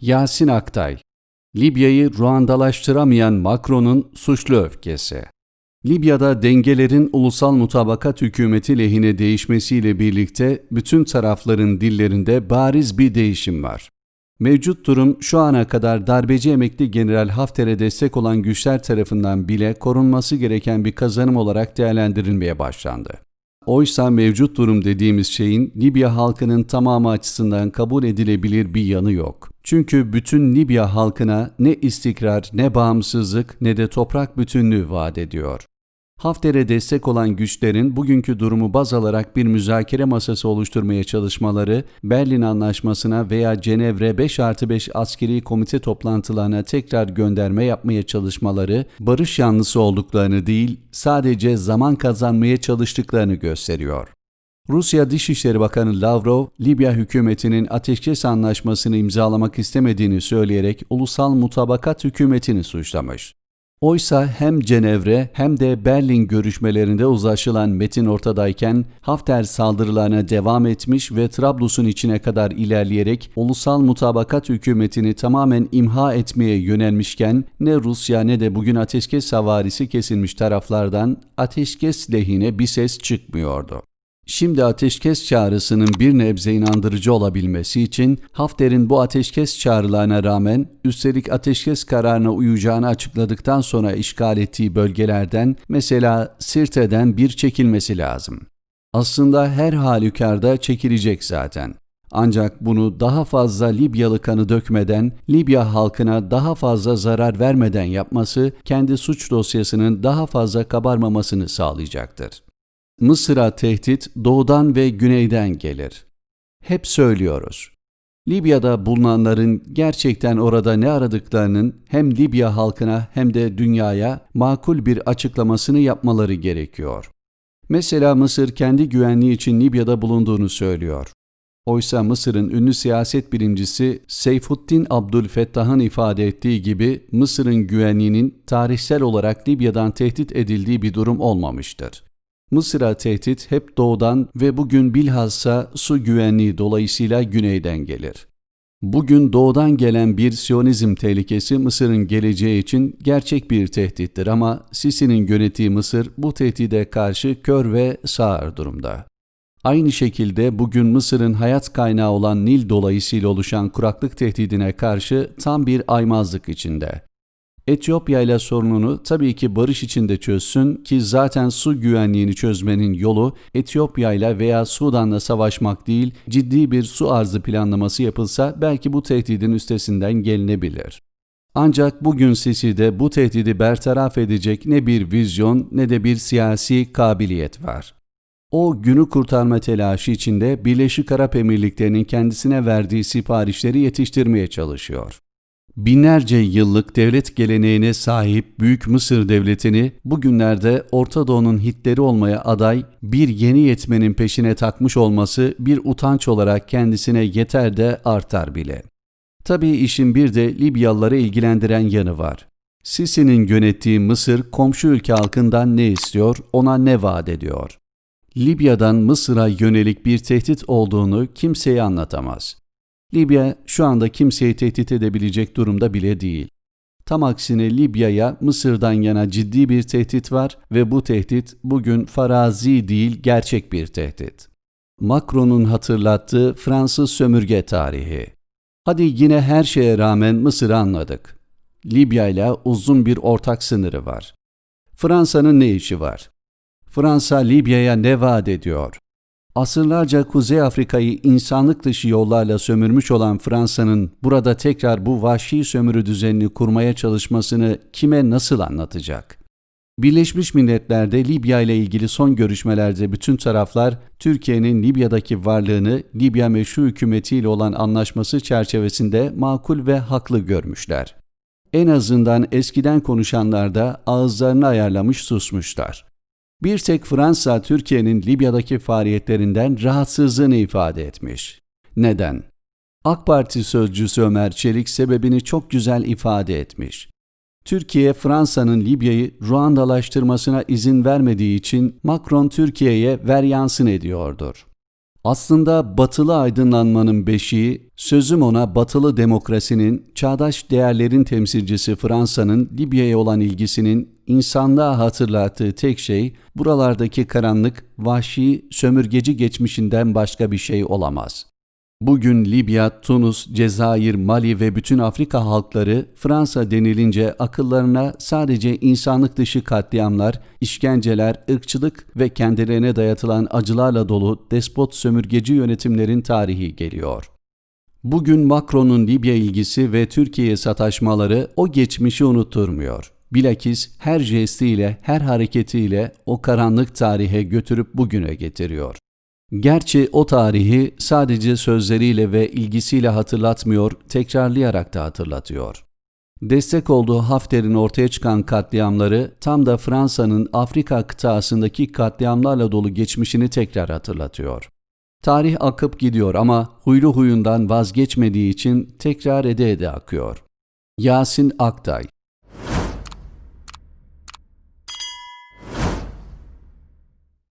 Yasin Aktay Libya'yı Ruandalaştıramayan Macron'un suçlu öfkesi. Libya'da dengelerin ulusal mutabakat hükümeti lehine değişmesiyle birlikte bütün tarafların dillerinde bariz bir değişim var. Mevcut durum şu ana kadar darbeci emekli General Hafter'e destek olan güçler tarafından bile korunması gereken bir kazanım olarak değerlendirilmeye başlandı. Oysa mevcut durum dediğimiz şeyin Libya halkının tamamı açısından kabul edilebilir bir yanı yok. Çünkü bütün Libya halkına ne istikrar, ne bağımsızlık, ne de toprak bütünlüğü vaat ediyor. Hafter'e destek olan güçlerin bugünkü durumu baz alarak bir müzakere masası oluşturmaya çalışmaları, Berlin Anlaşması'na veya Cenevre 5 artı 5 askeri komite toplantılarına tekrar gönderme yapmaya çalışmaları, barış yanlısı olduklarını değil, sadece zaman kazanmaya çalıştıklarını gösteriyor. Rusya Dışişleri Bakanı Lavrov, Libya hükümetinin ateşkes anlaşmasını imzalamak istemediğini söyleyerek ulusal mutabakat hükümetini suçlamış. Oysa hem Cenevre hem de Berlin görüşmelerinde uzlaşılan metin ortadayken Hafter saldırılarına devam etmiş ve Trablus'un içine kadar ilerleyerek ulusal mutabakat hükümetini tamamen imha etmeye yönelmişken ne Rusya ne de bugün ateşkes havarisi kesilmiş taraflardan ateşkes lehine bir ses çıkmıyordu. Şimdi ateşkes çağrısının bir nebze inandırıcı olabilmesi için Hafter'in bu ateşkes çağrılarına rağmen üstelik ateşkes kararına uyacağını açıkladıktan sonra işgal ettiği bölgelerden mesela Sirte'den bir çekilmesi lazım. Aslında her halükarda çekilecek zaten. Ancak bunu daha fazla Libyalı kanı dökmeden, Libya halkına daha fazla zarar vermeden yapması kendi suç dosyasının daha fazla kabarmamasını sağlayacaktır. Mısır'a tehdit doğudan ve güneyden gelir. Hep söylüyoruz. Libya'da bulunanların gerçekten orada ne aradıklarının hem Libya halkına hem de dünyaya makul bir açıklamasını yapmaları gerekiyor. Mesela Mısır kendi güvenliği için Libya'da bulunduğunu söylüyor. Oysa Mısır'ın ünlü siyaset bilimcisi Seyfuddin Abdülfettah'ın ifade ettiği gibi Mısır'ın güvenliğinin tarihsel olarak Libya'dan tehdit edildiği bir durum olmamıştır. Mısır'a tehdit hep doğudan ve bugün bilhassa su güvenliği dolayısıyla güneyden gelir. Bugün doğudan gelen bir Siyonizm tehlikesi Mısır'ın geleceği için gerçek bir tehdittir ama Sisi'nin yönettiği Mısır bu tehdide karşı kör ve sağır durumda. Aynı şekilde bugün Mısır'ın hayat kaynağı olan Nil dolayısıyla oluşan kuraklık tehdidine karşı tam bir aymazlık içinde. Etiyopya ile sorununu tabii ki barış içinde çözsün ki zaten su güvenliğini çözmenin yolu Etiyopya ile veya Sudan'la savaşmak değil, ciddi bir su arzı planlaması yapılsa belki bu tehdidin üstesinden gelinebilir. Ancak bugün Sisi'de bu tehdidi bertaraf edecek ne bir vizyon ne de bir siyasi kabiliyet var. O günü kurtarma telaşı içinde Birleşik Arap Emirlikleri'nin kendisine verdiği siparişleri yetiştirmeye çalışıyor binlerce yıllık devlet geleneğine sahip Büyük Mısır Devleti'ni bugünlerde Orta Doğu'nun Hitleri olmaya aday bir yeni yetmenin peşine takmış olması bir utanç olarak kendisine yeter de artar bile. Tabii işin bir de Libyalıları ilgilendiren yanı var. Sisi'nin yönettiği Mısır komşu ülke halkından ne istiyor, ona ne vaat ediyor? Libya'dan Mısır'a yönelik bir tehdit olduğunu kimseye anlatamaz. Libya şu anda kimseyi tehdit edebilecek durumda bile değil. Tam aksine Libya'ya Mısır'dan yana ciddi bir tehdit var ve bu tehdit bugün farazi değil gerçek bir tehdit. Macron'un hatırlattığı Fransız sömürge tarihi. Hadi yine her şeye rağmen Mısır'ı anladık. Libya ile uzun bir ortak sınırı var. Fransa'nın ne işi var? Fransa Libya'ya ne vaat ediyor? Asırlarca Kuzey Afrika'yı insanlık dışı yollarla sömürmüş olan Fransa'nın burada tekrar bu vahşi sömürü düzenini kurmaya çalışmasını kime nasıl anlatacak? Birleşmiş Milletler'de Libya ile ilgili son görüşmelerde bütün taraflar Türkiye'nin Libya'daki varlığını Libya meşru hükümetiyle olan anlaşması çerçevesinde makul ve haklı görmüşler. En azından eskiden konuşanlar da ağızlarını ayarlamış susmuşlar. Bir tek Fransa Türkiye'nin Libya'daki faaliyetlerinden rahatsızlığını ifade etmiş. Neden? AK Parti sözcüsü Ömer Çelik sebebini çok güzel ifade etmiş. Türkiye Fransa'nın Libya'yı Ruandalaştırmasına izin vermediği için Macron Türkiye'ye ver yansın ediyordur. Aslında batılı aydınlanmanın beşiği, sözüm ona batılı demokrasinin, çağdaş değerlerin temsilcisi Fransa'nın Libya'ya olan ilgisinin insanlığa hatırlattığı tek şey, buralardaki karanlık, vahşi, sömürgeci geçmişinden başka bir şey olamaz. Bugün Libya, Tunus, Cezayir, Mali ve bütün Afrika halkları Fransa denilince akıllarına sadece insanlık dışı katliamlar, işkenceler, ırkçılık ve kendilerine dayatılan acılarla dolu despot sömürgeci yönetimlerin tarihi geliyor. Bugün Macron'un Libya ilgisi ve Türkiye sataşmaları o geçmişi unutturmuyor. Bilakis her jestiyle, her hareketiyle o karanlık tarihe götürüp bugüne getiriyor. Gerçi o tarihi sadece sözleriyle ve ilgisiyle hatırlatmıyor, tekrarlayarak da hatırlatıyor. Destek olduğu Hafter'in ortaya çıkan katliamları tam da Fransa'nın Afrika kıtasındaki katliamlarla dolu geçmişini tekrar hatırlatıyor. Tarih akıp gidiyor ama huylu huyundan vazgeçmediği için tekrar ede ede akıyor. Yasin Aktay